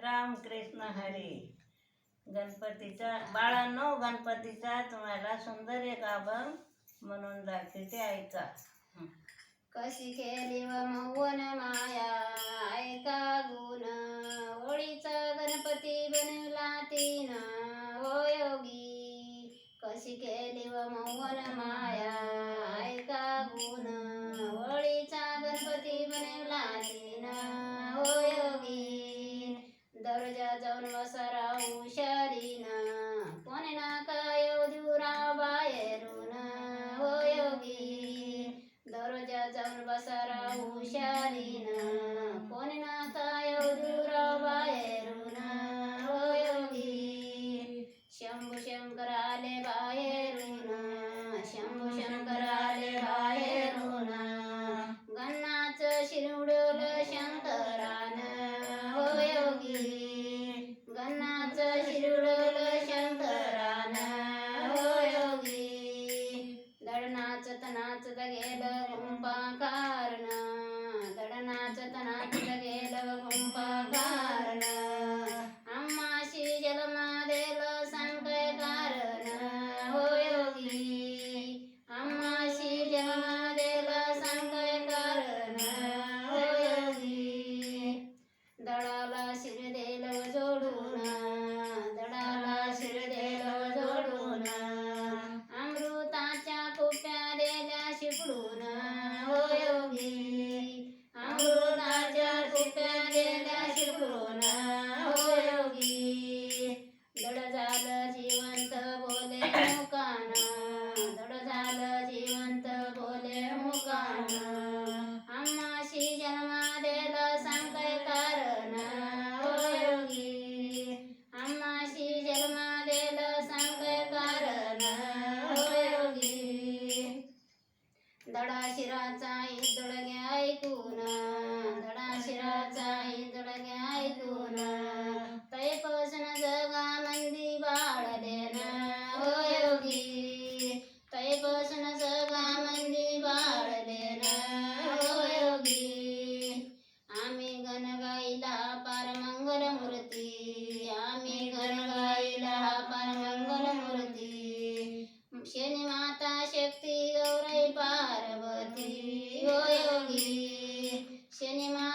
रामकृष्ण हरी. गणपतीचा बाळांनो गणपतीचा तुम्हाला सुंदर एक अभंग म्हणून दाखवते ऐका. कशी खेळली व मौवन माया ऐका गुण. ओळीचा गणपती बनला तीन. हो योगी. कशी केली व मौवन माया જૌર્વ સરવું શરીના કોનના કયો દુરાવાયરું ઓ યોગી દરરોજ જૌર્વ સરવું શરીના કોનના કયો દુરાવાયરું ઓ યોગી શંભુ શંકરાલે વાયરું શંભુ શંકર नाचत गेलं गुंपा कारण दडनाचत नाचत दडा शिराचा दडगे ऐकून 谢你们。